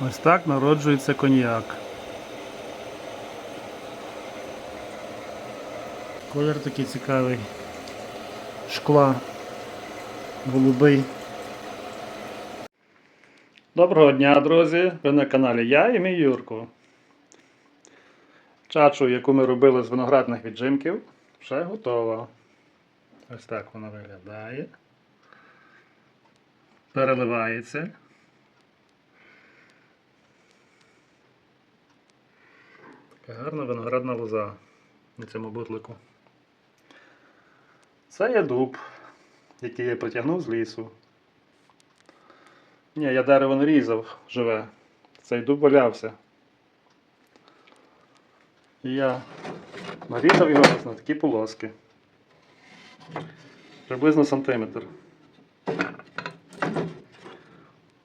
Ось так народжується коньяк. Колір такий цікавий. Шкла. Голубий. Доброго дня, друзі! Ви на каналі Я і мій Юрко. Чачу, яку ми робили з виноградних віджимків, вже готова. Ось так вона виглядає. Переливається. Така гарна виноградна лоза на цьому бутлику. Це є дуб, який я притягнув з лісу. Ні, я дерево не різав живе. Цей дуб валявся. І я нарізав його на такі полоски. Приблизно сантиметр.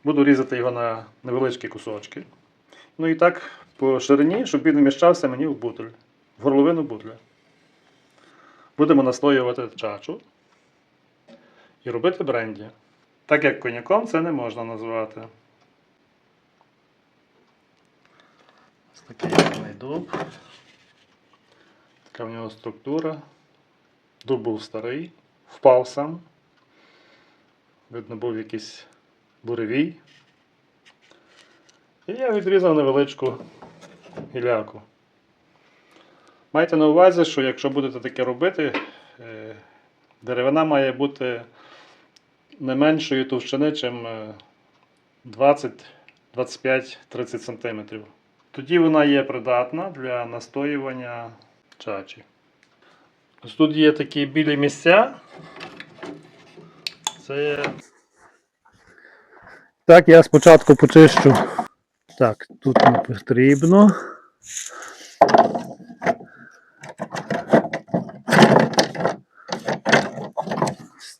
Буду різати його на невеличкі кусочки. Ну і так по ширині, щоб він вміщався мені в бутиль, в горловину бутля. Будемо настоювати чачу і робити бренді. Так як коньяком це не можна назвати. Ось такий гарний дуб. Така в нього структура. Дуб був старий, впав сам. Видно, був якийсь буревій. І я відрізав невеличку гіляку. Майте на увазі, що якщо будете таке робити, е, деревина має бути не меншої товщини, ніж 20, 25, 30 см. Тоді вона є придатна для настоювання чачі. Ось тут є такі білі місця. Це. Так, я спочатку почищу. Так, тут не потрібно.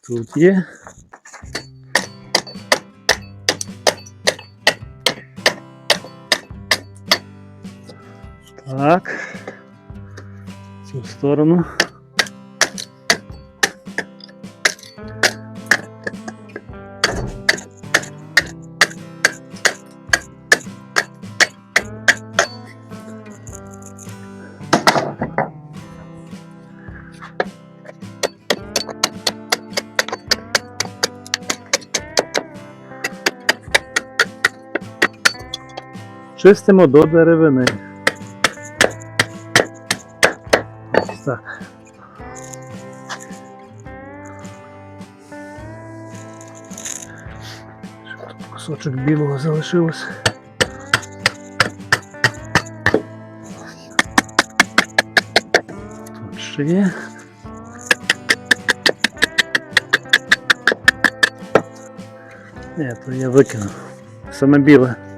Тут є. Так. Цю сторону. Чистимо до деревини. Ось так. Кусочок білого залишилось. Тут ще є. Ні, то я викинув. Саме біле.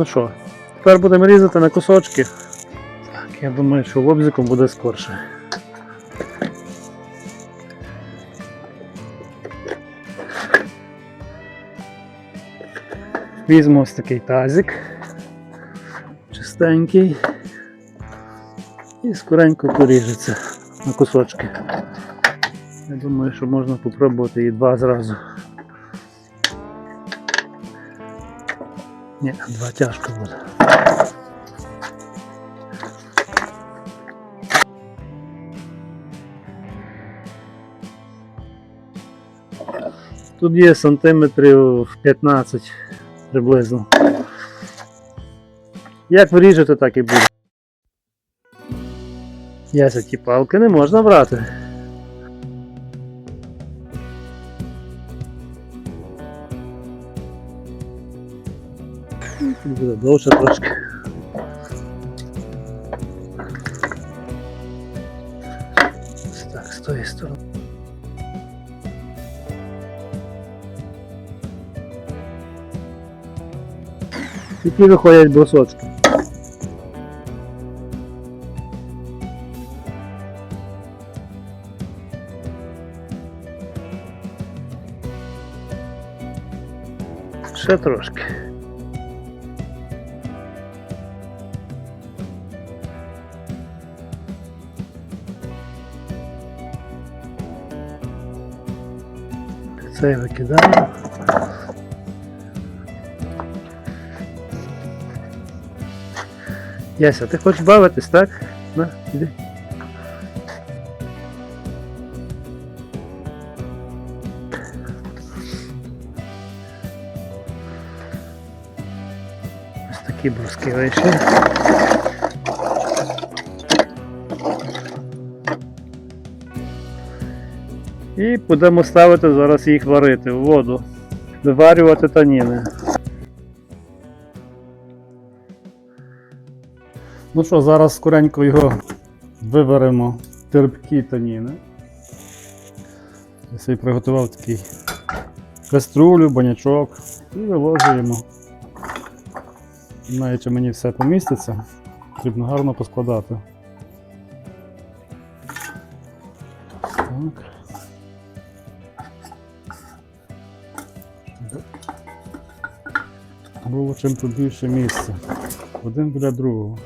Ну що, тепер будемо різати на кусочки. Так, я думаю, що лобзиком буде скорше. Візьму ось такий тазик. Чистенький. І скоренько поріжеться на кусочки. Я думаю, що можна попробувати і два зразу. Ні, два тяжко буде. Тут є сантиметрів 15 приблизно. Як виріжете, так і буде. Яся ті палки не можна брати. Буде довше трошки. Так, з тої сторони. Які виходять брусочки. Ще трошки. Цей викидаємо. Яся, ти хочеш бавитись, так? На, іди. Ось такі бруски вийшли. І будемо ставити зараз їх варити в воду, виварювати таніни. Ну що, зараз скоренько його виваримо терпкі таніни. Я собі приготував такий каструлю, банячок і виложуємо. Навіть чи мені все поміститься, потрібно гарно поскладати. Так. Було чим тут більше місця. Один біля другого.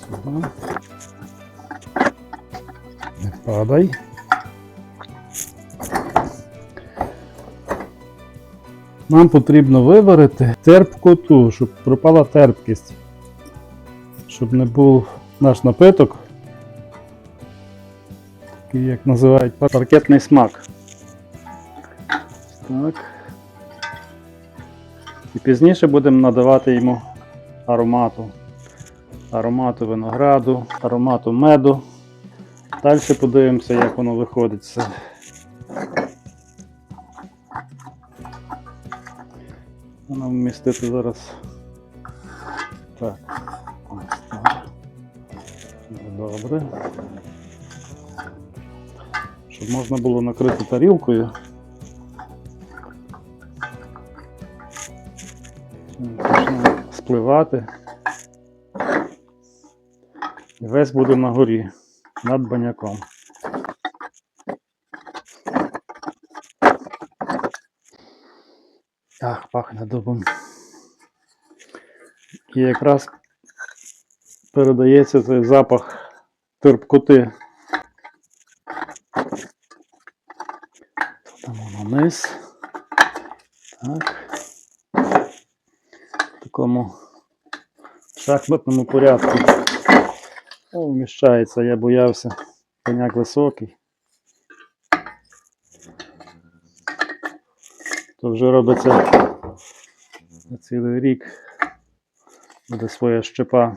Сюди. Не падай. Нам потрібно виварити терпкоту, щоб пропала терпкість. Щоб не був наш напиток. Такий, як називають паркетний смак. Так. Пізніше будемо надавати йому аромату. Аромату винограду, аромату меду. Далі подивимося, як воно виходить. Воно вмістити зараз. Так. Добре. Щоб можна було накрити тарілкою. І весь буде на горі над баняком. Ах, пахне дубом. І якраз передається цей запах терпкоти. Додамо на низ. Так. В такому шахматному порядку. О, вміщається, я боявся. Коняк високий. То вже робиться на цілий рік. Буде своя щепа.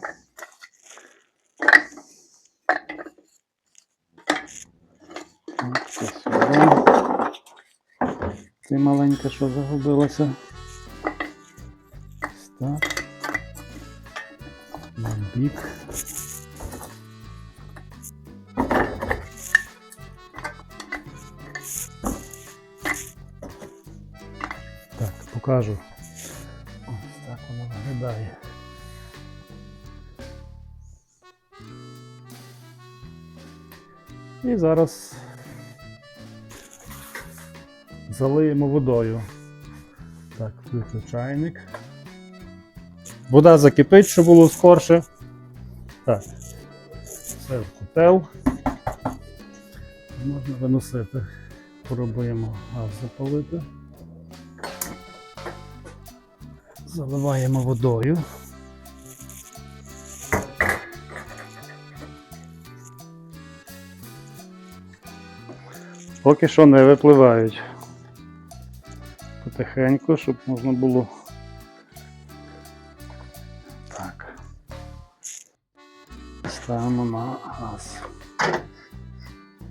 Це маленьке, що загубилося. Бік. Так, покажу. Ось так воно виглядає. І зараз залиємо водою. Так, включу чайник. Вода закипить, щоб було скорше. Так. Все в котел. Можна виносити. Пробуємо газ запалити. Заливаємо водою. Поки що не випливають. Потихеньку, щоб можна було. Ставимо на газ.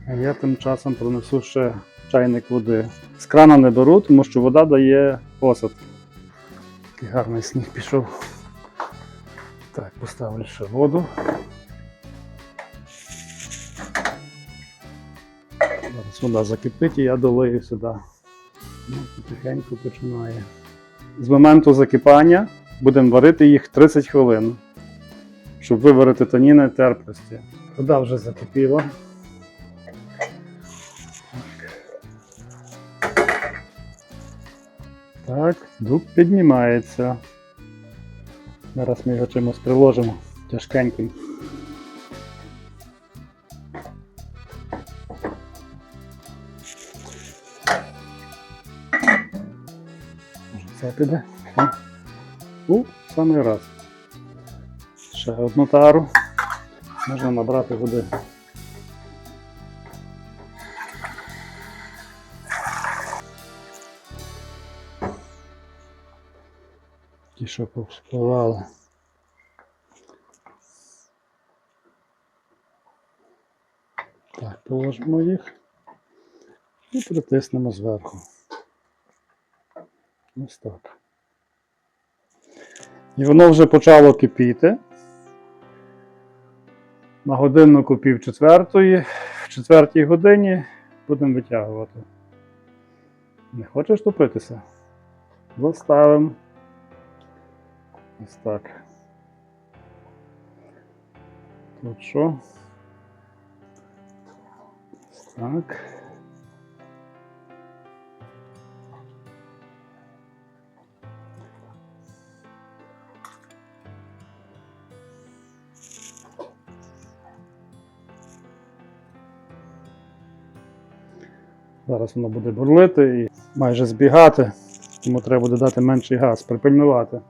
А я тим часом пронесу ще чайник води. З крана не беру, тому що вода дає посад. Такий гарний сніг пішов. Так, поставлю ще воду. Зараз вода закипить і я долию сюди. Ну, потихеньку починає. З моменту закипання будемо варити їх 30 хвилин, щоб вибороти тоніни терпкості. Вода вже закипіла. Так, дуб піднімається. Зараз ми його чимось приложимо тяжкеньким. Може це піде? У, самий раз. Ще одну тару. Можна набрати води. Ті, що повспливали. Так, положимо їх і притиснемо зверху. Ось так. І воно вже почало кипіти. На годиннику пів четвертої, в четвертій годині будемо витягувати. Не хочеш топитися? Заставимо. Ось так. Тут що? Ось так. Зараз воно буде бурлити і майже збігати, тому треба буде дати менший газ, припильнувати.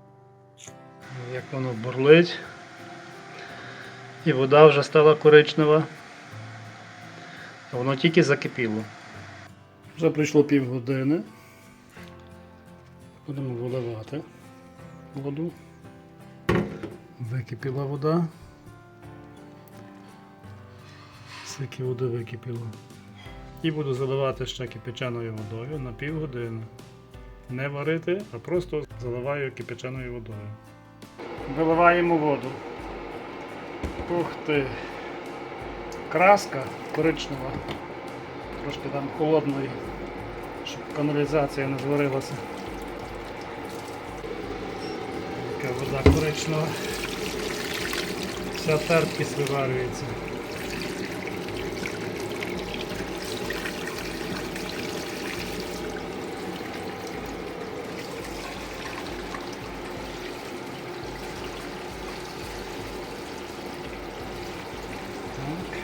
Як воно бурлить. І вода вже стала коричнева. Воно тільки закипіло. Вже пройшло півгодини. Будемо виливати воду. Википіла вода. Скільки води википіло. І буду заливати ще кипяченою водою на півгодини. Не варити, а просто заливаю кипяченою водою. Виливаємо воду. Ух ти. Краска коричнева. Трошки там холодної, щоб каналізація не зварилася. Така вода коричнева. Вся терпкість виварюється. Так.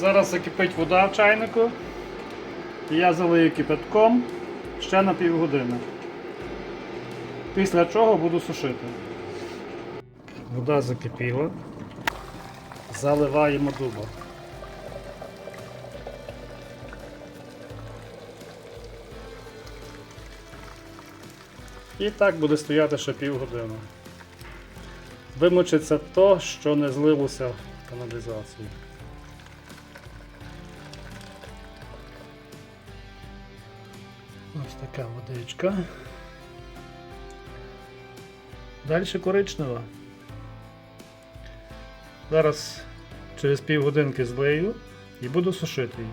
Зараз закипить вода в чайнику. І я залию кипятком ще на півгодини. Після чого буду сушити. Вода закипіла. Заливаємо дуба. І так буде стояти ще півгодини. Вимочиться то, що не злилося в каналізацію. Водичка. Далі коричнева. Зараз через півгодинки злию і буду сушити її.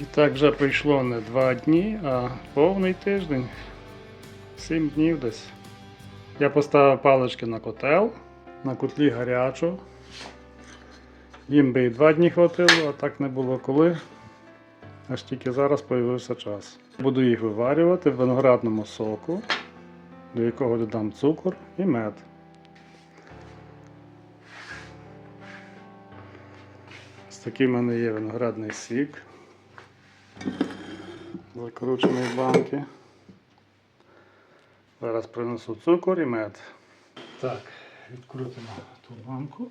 І так вже пройшло не два дні, а повний тиждень. Сім днів десь. Я поставив палички на котел, на котлі гарячу. Їм би і два дні хватило, а так не було коли. Аж тільки зараз з'явився час. Буду їх виварювати в виноградному соку, до якого додам цукор і мед. Ось такий в мене є виноградний сік. Закручений в банки. Зараз принесу цукор і мед. Так, відкрутимо ту банку.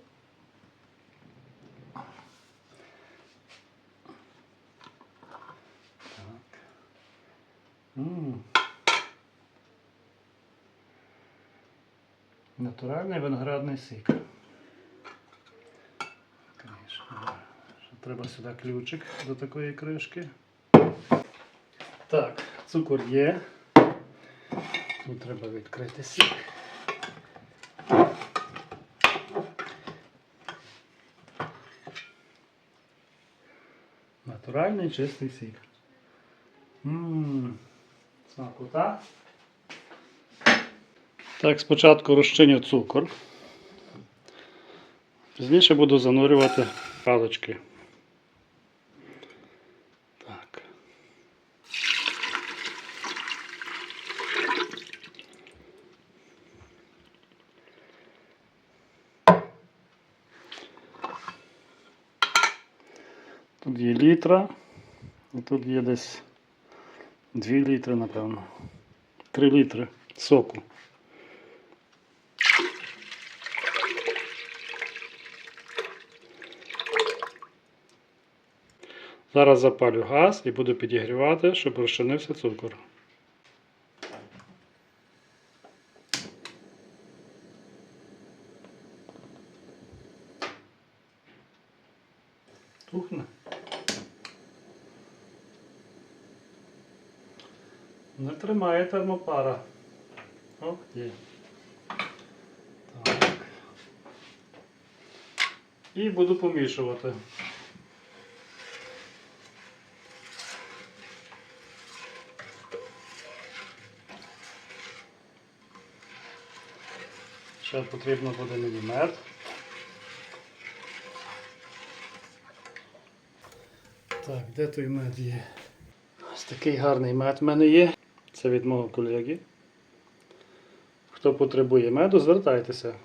Натуральний виноградний сік. Треба сюди ключик до такої кришки. Так, цукор є. Тут треба відкрити сік. Натуральний чистий сік. Ммм, смакота. Так, спочатку розчиню цукор. Пізніше буду занурювати палочки. Так. Тут є літра, і тут є десь 2 літри, напевно. 3 літри соку. Зараз запалю газ і буду підігрівати, щоб розчинився цукор. Тримає термопара. О, є. Так. І буду помішувати. Ще потрібно буде мені мед. Так, де той мед є? Ось такий гарний мед в мене є. Це від мого колеги. Хто потребує меду, звертайтеся.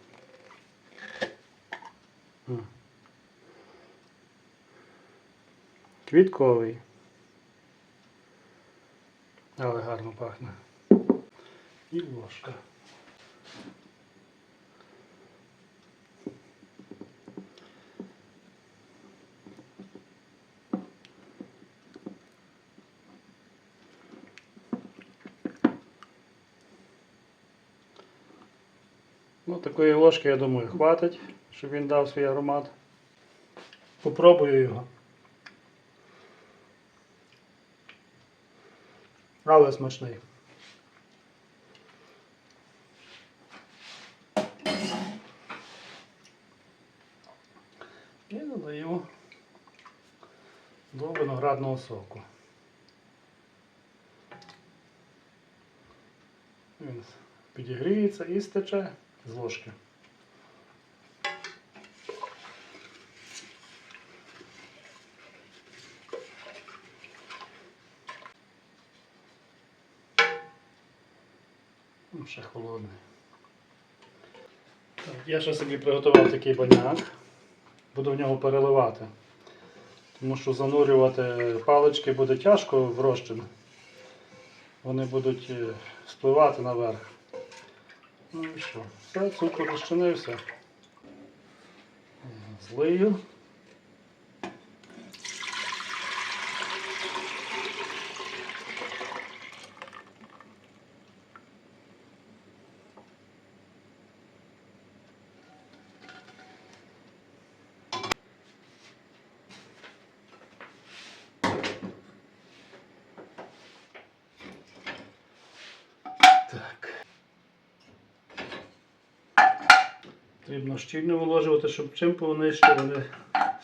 Квітковий. Але гарно пахне. І ложка. Такої ложки, я думаю, хватить, щоб він дав свій аромат. Попробую його. Але смачний. І додаю до виноградного соку. Він підігріється і стече з ложки. Ну, Ще холодний. Так, я ще собі приготував такий баняк. Буду в нього переливати. Тому що занурювати палички буде тяжко в розчин. Вони будуть е, спливати наверх. Ну і що? Все, цукор розчинився. Злию. Так. Щільно виложувати, щоб чим повнижче вони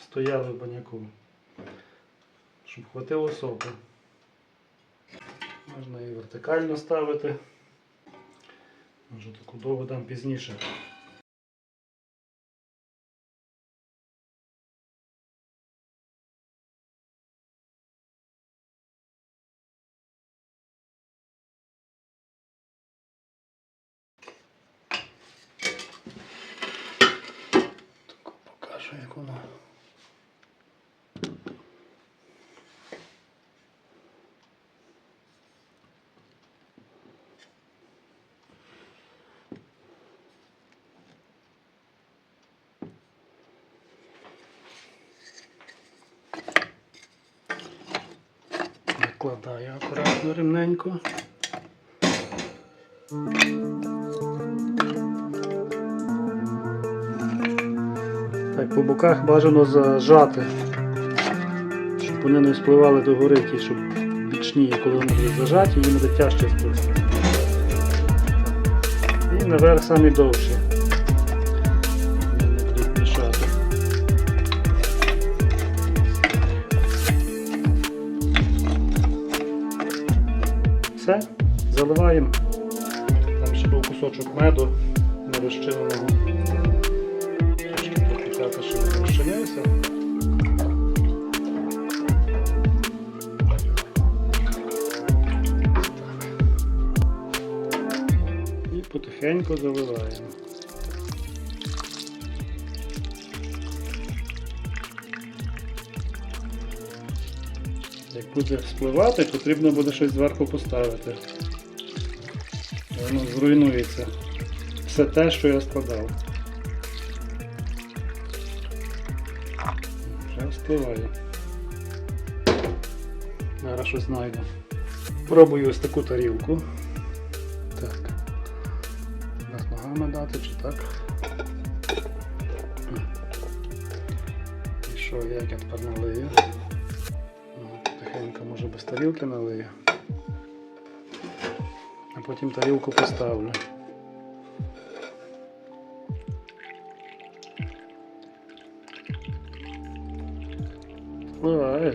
стояли в баняку. Щоб хватило соку. Можна і вертикально ставити. Може таку довго дам пізніше. Таку покажу, як воно. Накладаю акуратно рівненько. Так, по боках бажано зажати, щоб вони не спливали до гори, ті, щоб бічні, коли вони будуть зажаті, їм буде тяжче спливти. І наверх самі довші. Заливаємо. Там ще був кусочок меду нерозчиненого. Трошки пропікати, щоб він розчинився. І потихеньку заливаємо. Як буде спливати, потрібно буде щось зверху поставити. Воно зруйнується. Все те, що я складав. Вже спливає. Зараз щось знайду. Пробую ось таку тарілку. Так. Нас ногами дати чи так? І що, як я тепер налию? Ну, Тихенько, може без тарілки налию. А потім тарілку поставлю. Впливає.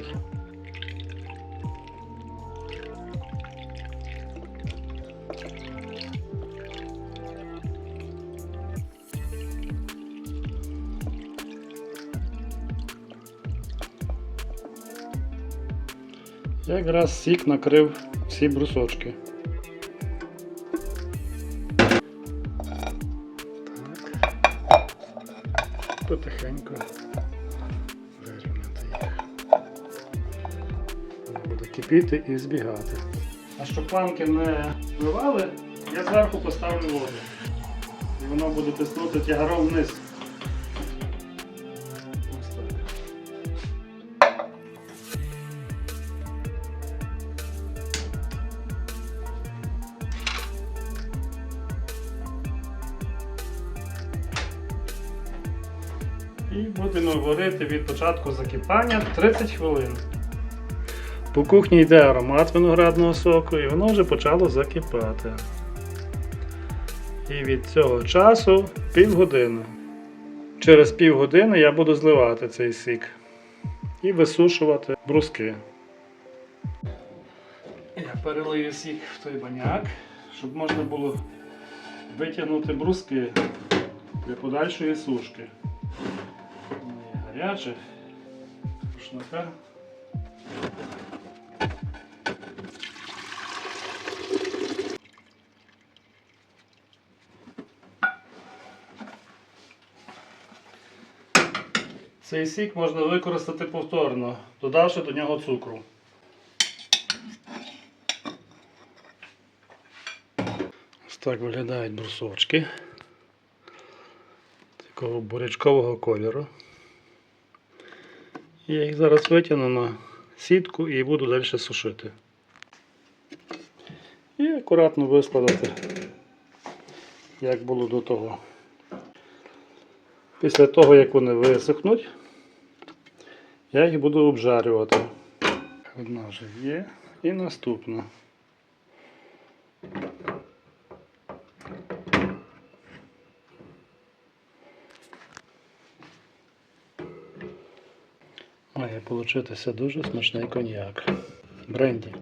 Якраз сік накрив всі брусочки. Кипіти і збігати. А щоб планки не впливали, я зверху поставлю воду. І воно буде тиснути тягаром вниз. І будемо варити від початку закипання 30 хвилин. По кухні йде аромат виноградного соку і воно вже почало закипати. І від цього часу півгодини. Через півгодини я буду зливати цей сік і висушувати бруски. Я перелию сік в той баняк, щоб можна було витягнути бруски для подальшої сушки. Воно є гаряче, пушнака. Цей сік можна використати повторно, додавши до нього цукру. Ось так виглядають брусочки такого бурячкового кольору. Я їх зараз витягну на сітку і буду далі сушити. І акуратно вискладати, як було до того. Після того, як вони висохнуть, я їх буду обжарювати. Одна вже є і наступна. Має получитися дуже смачний коньяк. Бренді.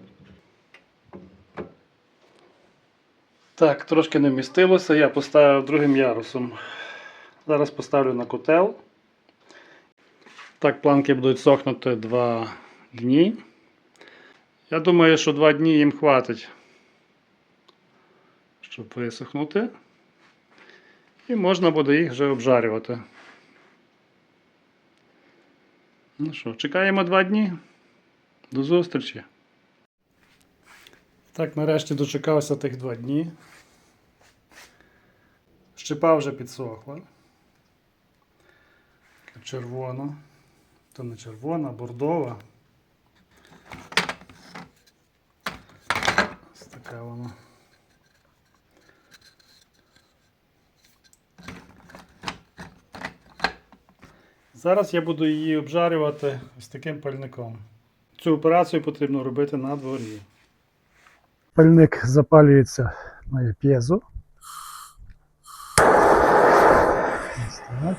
Так, трошки не вмістилося, я поставив другим ярусом. Зараз поставлю на котел. Так, планки будуть сохнути 2 дні. Я думаю, що 2 дні їм хватить, щоб висохнути. І можна буде їх вже обжарювати. Ну що, чекаємо 2 дні. До зустрічі. Так, нарешті дочекався тих 2 дні. Щепа вже підсохла. Червона. То не червона, бордова. Ось така вона. Зараз я буду її обжарювати ось таким пальником. Цю операцію потрібно робити на дворі. Пальник запалюється на п'єзу. Ось так.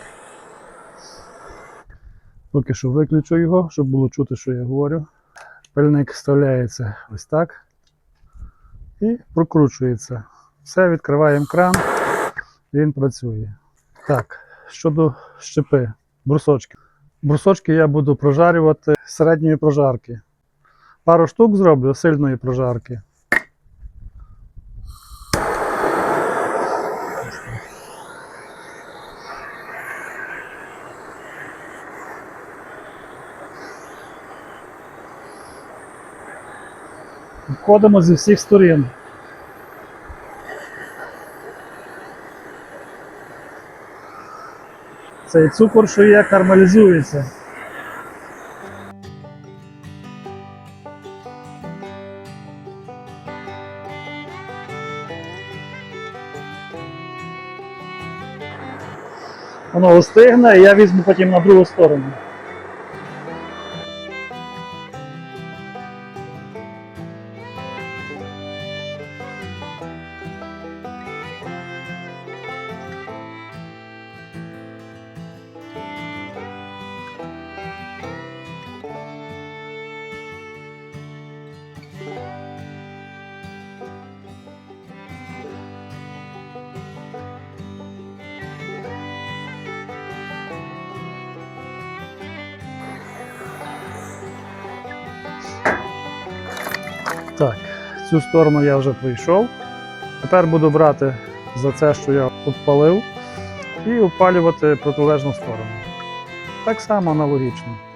Поки що виключу його, щоб було чути, що я говорю. Пальник вставляється ось так і прокручується. Все, відкриваємо кран, і він працює. Так, щодо щепи, брусочки. Брусочки я буду прожарювати середньої прожарки. Пару штук зроблю сильної прожарки. обходимо зі всіх сторін. Цей цукор, що є, кармалізується. Воно остигне, і я візьму потім на другу сторону. Цю сторону я вже пройшов. Тепер буду брати за це, що я обпалив, і опалювати протилежну сторону. Так само аналогічно.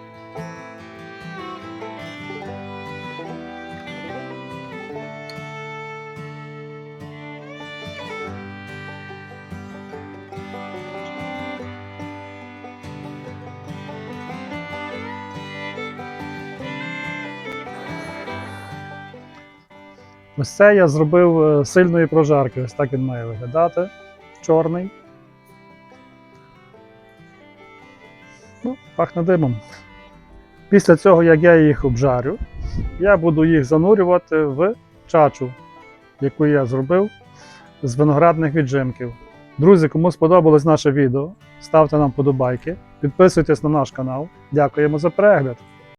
Ось це я зробив е, сильної прожарки. Ось так він має виглядати. Чорний. Ну, пахне димом. Після цього, як я їх обжарю, я буду їх занурювати в чачу, яку я зробив з виноградних віджимків. Друзі, кому сподобалось наше відео, ставте нам подобайки, підписуйтесь на наш канал. Дякуємо за перегляд.